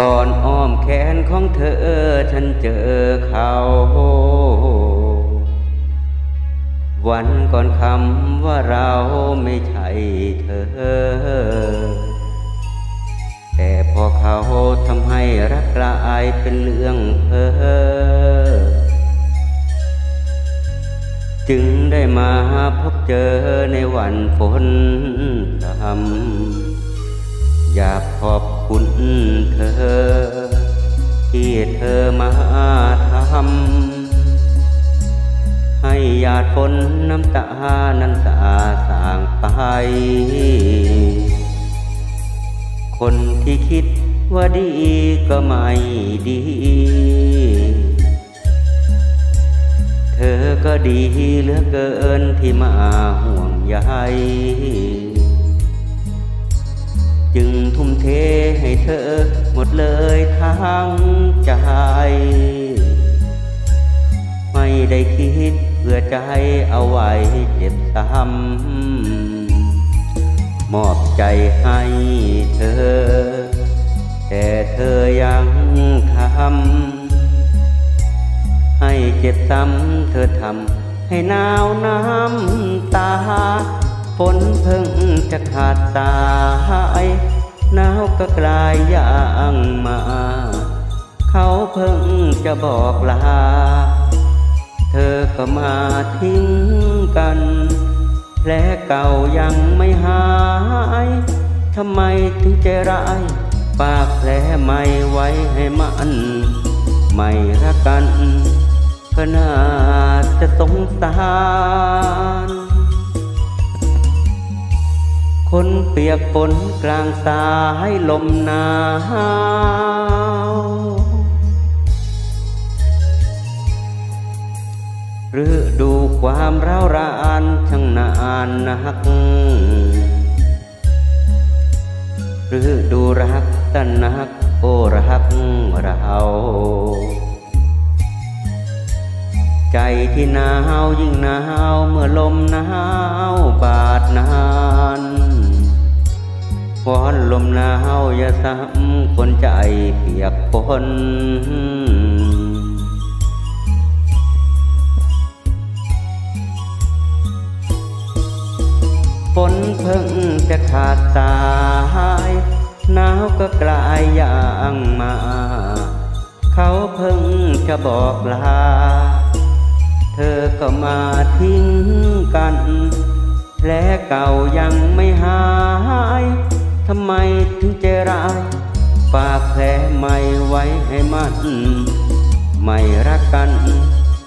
ก่อนอ้อมแขนของเธอฉันเจอเขา วันก่อนคำว่าเราไม่ใช่เธอ แต่พอเขาทำให้รักกลายเป็นเรื่องเพ้อจึงได้มาพบเจอในวันฝนพรำ อยากขอบคุณเธอ ที่เธอมาทำให้หยาดฝนน้ำตานั้นสาสางไป คนที่คิดว่าดีก็ไม่ดี เธอก็ดีเหลือเกินที่มาห่วงใย จึงทุ่มเทให้เธอหมดเลยทั้งใจ ไม่ได้คิดเพื่อใจเอาไว้เจ็บซ้ำมอบใจให้เธอ แต่เธอยังทำให้เจ็บซ้ำเธอทำให้หนาวน้ำตาฝนเพิ่งจะขาดสาย หนาวก็กลายอย่างมา เขาเพิ่งจะบอกลา เธอก็มาทิ้งกันแผลเก่ายังไม่หาย ทำไมถึงใจร้าย ปากแผลไม่ไว้ให้มันไม่รักกัน ก็น่าจะสงสาร เปียกฝนกลางสายลมหนาวหรือดูความร้าวรานช่างนานนักหรือดูรักตนนักโอรักเราใจที่หนาวยิ่งหนาวเมื่อลมหนาวบาดนาน วอนลมหนาวอย่าซ้ำคนใจเปียกฝนฝนเพิ่งจะขาดสายหนาวก็กลายอย่างมา เขาเพิ่งจะบอกลา เธอก็มาทิ้งกัน แผลเก่ายังไม่หายำไมถึงใจร้ายฝากแผลใหม่ไว้ให้มันไม่รักกัน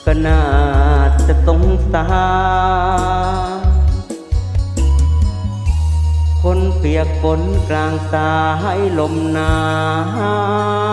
ก็น่าจะสงสารคนเปียกฝนกลางสายลมหนาว